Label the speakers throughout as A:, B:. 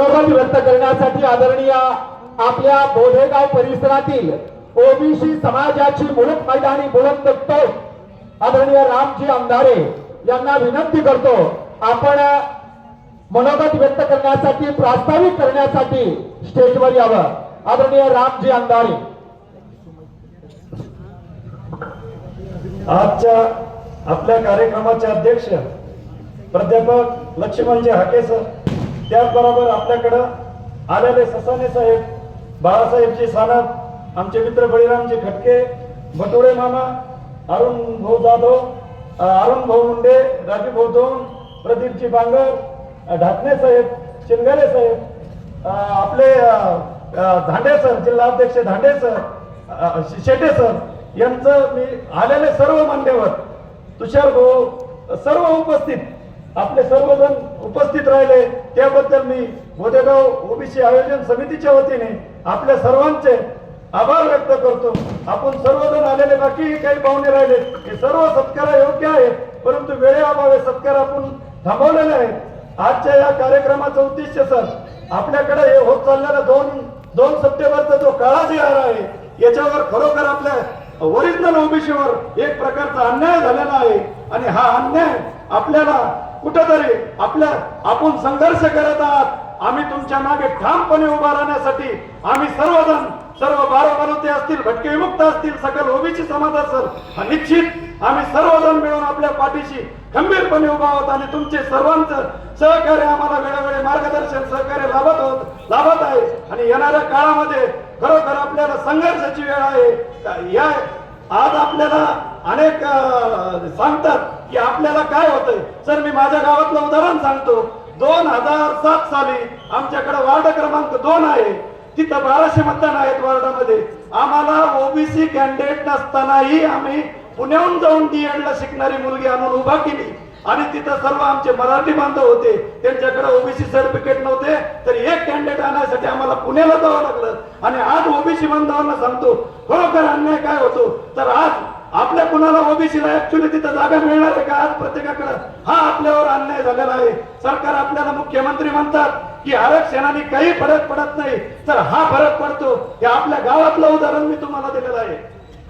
A: मनोबल व्यक्त करण्यासाठी आदरणीय आपल्या बोधेगाव परिसरातील ओबीसी समाजाची मुलक मैदानी बोलत तोफ आदरणीय रामजी अंधारे यांना विनंती करतो आपण मनोगत व्यक्त करण्यासाठी प्रास्ताविक करण्यासाठी स्टेजवर यावं. आदरणीय रामजी अंधारे
B: आजच्या आपल्या कार्यक्रमाचे अध्यक्ष प्राध्यापक लक्ष्मणजी हाके सर. त्याचबरोबर आपल्याकडं आलेले ससाने साहेब बाळासाहेबजी सानप आमचे मित्र बळीरामजी खटके भटुरे मामा अरुण भाऊ जाधव अरुण भाऊ मुंडे राजू भाऊ दोन प्रदीपजी बांगर ढाकणे साहेब चिंगारे साहेब आपले धांडे सर जिल्हा अध्यक्ष धांडे सर शेटे सर यांचं मी आलेले सर्व मान्यवर तुषार भाऊ सर्व उपस्थित. आपले सर्वजण उपस्थित राहिले. त्याबद्दल मी गोदेगाव ओबीसी आयोजन समितीच्या वतीने आपल्या सर्वांचे आभार व्यक्त करतो. आपण सर्वजण आलेले बाकी काही पाहुणे राहिले. हे सर्व सत्कार योग्य आहे परंतु वेळेअभावे सत्कार आपण थांबवलेले आहेत. आजच्या या कार्यक्रमाचं उद्दिष्ट सर आपल्याकडे हे होत चाललेला दोन दोन सप्टेंबरचा जो काळा जी हार आहे याच्यावर खरोखर आपल्या ओरिजिनल ओबीसीवर एक प्रकारचा अन्याय झालेला आहे. आणि हा अन्याय आपल्याला कुठंतरी आपल्या आपण संघर्ष करत आहात. आम्ही तुमच्या मागे ठामपणे उभा राहण्यासाठी आम्ही सर्वजण सर्व बारा असतील भटके विमुक्त असतील सकल ओबीसी समाज असेल निश्चित आम्ही सर्वजण मिळून आपल्या पाठीशी खंबीरपणे उभा आहोत आणि तुमचे सर्वांचं सहकार्य आम्हाला वेळोवेळी मार्गदर्शन सहकार्य लाभत होत लाभत आहे. आणि येणाऱ्या काळामध्ये खरोखर आपल्याला संघर्षाची वेळ आहे. या आज आपल्याला अनेक सांगतात की आपल्याला काय होतंय? सर मी माझ्या गावातलं उदाहरण सांगतो दोन हजार सात साली आमच्याकडे वार्ड क्रमांक दोन आहे. तिथं बाराशे मतदान आहेत वार्डामध्ये. आम्हाला ओबीसी कॅन्डिडेट नसतानाही आम्ही पुण्याहून जाऊन डीएड ला शिकणारी मुलगी आणून उभा केली. आणि तिथं सर्व आमचे मराठी बांधव होते. त्यांच्याकडे ओबीसी सर्टिफिकेट नव्हते. तर एक कॅन्डिडेट आणण्यासाठी आम्हाला पुण्याला जावं लागलं. आणि आज ओबीसी बांधवांना सांगतो खरोखर अन्याय काय होतो? तर आज आपल्या कुणाला ओबीसीला ऍक्च्युली तिथं जागा मिळणार आहे का? आज प्रत्येकाकडे हा आपल्यावर अन्याय झालेला आहे. सरकार आपल्याला मुख्यमंत्री म्हणतात की आरक्षणाने काही फरक पडत नाही. तर हा फरक पडतो. हे आपल्या गावातलं उदाहरण मी तुम्हाला दिलेलं आहे.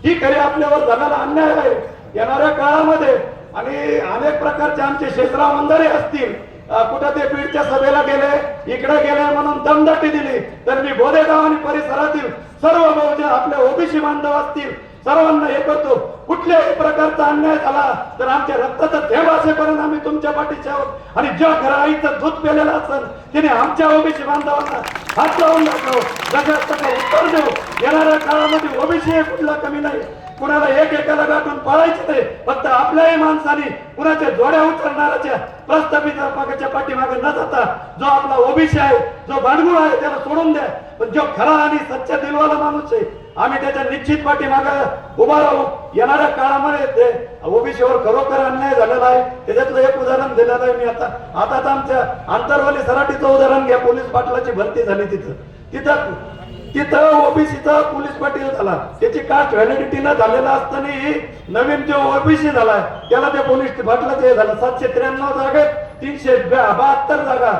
B: ही खरी आपल्यावर झालेला अन्याय आहे. येणाऱ्या काळामध्ये आणि अनेक प्रकारचे आमचे शेषराव मंदारे असतील कुठं ते बीडच्या सभेला गेले इकडे गेले म्हणून दमदाटी दिली तर मी बोधेगाव आणि परिसरातील सर्व बहुजन आपले ओबीसी बांधव असतील सर्वांना हे करतो. कुठल्याही प्रकारचा अन्याय झाला तर आमच्या रक्ताचा थेंब असेपर्यंत आम्ही तुमच्या पाठीचे आहोत. आणि ज्या घरा आईचं दूध पेलेलं असेल तिने आमच्या ओबीसी बांधवांना हात लावून दाखव. जगात तसं उत्तर देऊ. येणाऱ्या काळामध्ये ओबीसी कुठला कमी नाही. कुणाला एक एकाला गाठून पळायचं नाही. फक्त आपल्याही माणसाने कुणाच्या जोड्या उचलणाऱ्याच्या प्रस्थापित मागाच्या पाठीमागे न जाता जो आपला ओबीसी आहे जो भांडगुळ आहे त्याला सोडून द्या. पण जो खरा आणि सच्चा दिलवाला माणूस आहे आम्ही त्याच्या निश्चित पाठीमाग उभा राहू. येणाऱ्या काळामध्ये ते ओबीसीवर खरोखर अन्याय झालेला आहे. त्याच्यातलं एक उदाहरण दिलेलं आहे मी आता. आता आमच्या आंतरवाली सराटीचं उदाहरण घ्या. पोलीस पाटलाची भरती झाली. तिथं. तिथं तिथं ओबीसीचा पोलीस पाटील झाला. त्याची कास्ट व्हॅलिडिटी न झालेला असताना नवीन जो ओबीसी झालाय त्याला त्या पोलीस पाटलाचं हे झालं. सातशे त्र्याण्णव जागा तीनशे बहात्तर जागा.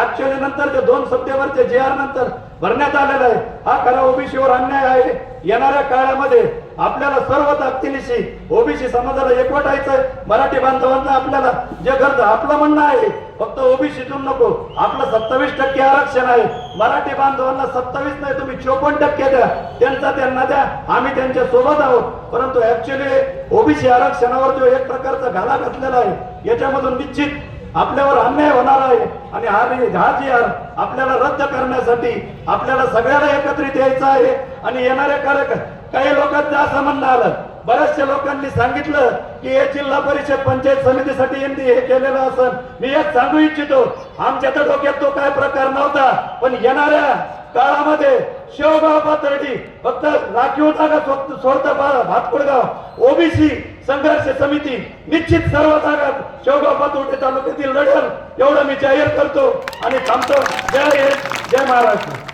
B: आठशे नंतर ते दोन सप्टेंबरचे जे आर नंतर भरण्यात आलेला आहे. हा खरा ओबीसीवर अन्याय आहे. येणाऱ्या काळामध्ये आपल्याला सर्व ताकदीनिशी ओबीसी समाजाला एकवटायचंय मराठी बांधवांना आपल्याला जे गरज आपलं म्हणणं आहे. फक्त ओबीसीतून नको. आपलं सत्तावीस टक्के आरक्षण आहे. मराठी बांधवांना सत्तावीस नाही तुम्ही चोपन्न टक्के द्या. त्यांचा त्यांना द्या. आम्ही त्यांच्यासोबत आहोत. परंतु ऍक्च्युली ओबीसी आरक्षणावर जो एक प्रकारचा घाला घातलेला आहे याच्यामधून निश्चित आपल्यावर अन्याय होणार आहे. आणि हा हा जी आर आपल्याला रद्द करण्यासाठी आपल्याला सगळ्याला एकत्रित यायचं आहे. आणि येणाऱ्या कार्यक्रम काही लोकांचं असं म्हणणं आलं. बऱ्याचशा लोकांनी सांगितलं की हे जिल्हा परिषद पंचायत समितीसाठी यांनी हे केलेलं असं मी एक सांगू इच्छितो. आमच्या तर डोक्यात तो काय प्रकार नव्हता. पण येणाऱ्या काळामध्ये शिवगाव पातर्डी फक्त राखीव जागा सोड- सोडता भातकुडगाव ओबीसी संघर्ष समिती निश्चित सर्व जागा शिवगाव पातोर्डी तालुक्यातील लढल एवढं मी जाहीर करतो आणि थांबतो. जय हिंद जय महाराष्ट्र.